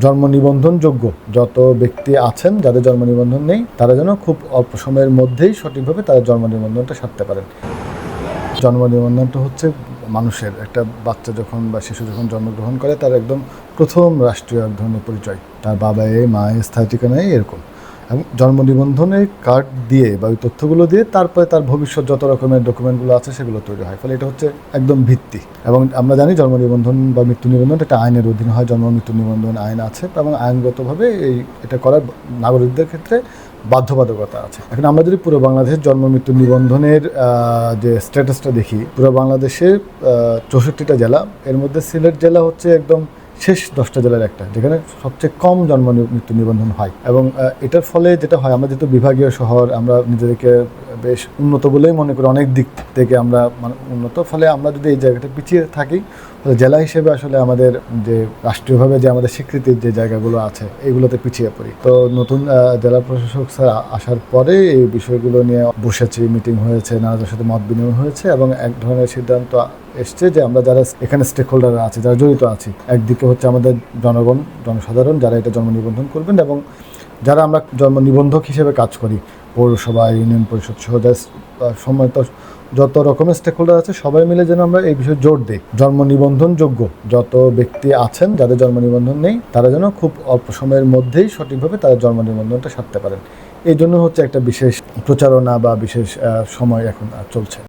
জন্ম নিবন্ধনযোগ্য যত ব্যক্তি আছেন, যাদের জন্ম নিবন্ধন নেই, তারা যেন খুব অল্প সময়ের মধ্যেই সঠিকভাবে তাদের জন্ম নিবন্ধনটা সারতে পারেন। জন্ম নিবন্ধনটা হচ্ছে মানুষের। একটা বাচ্চা যখন বা শিশু যখন জন্মগ্রহণ করে, তার একদম প্রথম রাষ্ট্রীয় এক ধরনের পরিচয়। তার বাবা এ, মা এ, স্থায়ী ঠিকানায় এরকম। এবং জন্ম নিবন্ধনের কার্ড দিয়ে বা ওই তথ্যগুলো দিয়ে তারপরে তার ভবিষ্যৎ যত রকমের ডকুমেন্টগুলো আছে সেগুলো তৈরি হয়। ফলে এটা হচ্ছে একদম ভিত্তি। এবং আমরা জানি জন্ম নিবন্ধন বা মৃত্যু নিবন্ধন এটা আইনের অধীনে হয়, জন্ম মৃত্যু নিবন্ধন আইন আছে এবং আইনগতভাবে এই এটা করার নাগরিকদের ক্ষেত্রে বাধ্যবাধকতা আছে। এখন আমরা যদি পুরো বাংলাদেশের জন্ম মৃত্যু নিবন্ধনের যে স্ট্যাটাসটা দেখি, পুরো বাংলাদেশে চৌষট্টিটা জেলা, এর মধ্যে সিলেট জেলা হচ্ছে একদম শেষ দশটা জেলার একটা, যেখানে সবচেয়ে কম জন্ম মৃত্যু নিবন্ধন হয়। এবং এটার ফলে যেটা হয়, আমরা যেহেতু বিভাগীয় শহর, আমরা নিজেদেরকে বেশ উন্নত বলেই মনে করি, অনেক দিক থেকে আমরা মানে উন্নত। ফলে আমরা যদি এই জায়গাটা পিছিয়ে থাকি জেলা হিসেবে আসলে আমাদের যে রাষ্ট্রীয়ভাবে যে আমাদের স্বীকৃতির যে জায়গাগুলো আছে, এগুলোতে পিছিয়ে পড়ি। তো নতুন জেলা প্রশাসক স্যার আসার পরে এই বিষয়গুলো নিয়ে বসেছি, মিটিং হয়েছে, নানাদের সাথে মত বিনিময় হয়েছে এবং এক ধরনের সিদ্ধান্ত এসছে যে আমরা যারা এখানে স্টেক হোল্ডার আছে, যারা জড়িত আছি, একদিকে হচ্ছে আমাদের জনগণ, জনসাধারণ, যারা এটা জন্ম নিবন্ধন করবেন এবং যারা আমরা জন্ম নিবন্ধক হিসেবে কাজ করি, পৌরসভা, ইউনিয়ন পরিষদ সহ সম্মানিত যত রকমের স্টেক হোল্ডার আছে, সবাই মিলে যেন আমরা এই বিষয়ে জোর দিই। জন্ম নিবন্ধনযোগ্য যত ব্যক্তি আছেন, যাদের জন্ম নিবন্ধন নেই, তারা যেন খুব অল্প সময়ের মধ্যেই সঠিকভাবে তাদের জন্ম নিবন্ধনটা সারতে পারেন। এই জন্য হচ্ছে একটা বিশেষ প্রচারণা বা বিশেষ সময় এখন চলছে।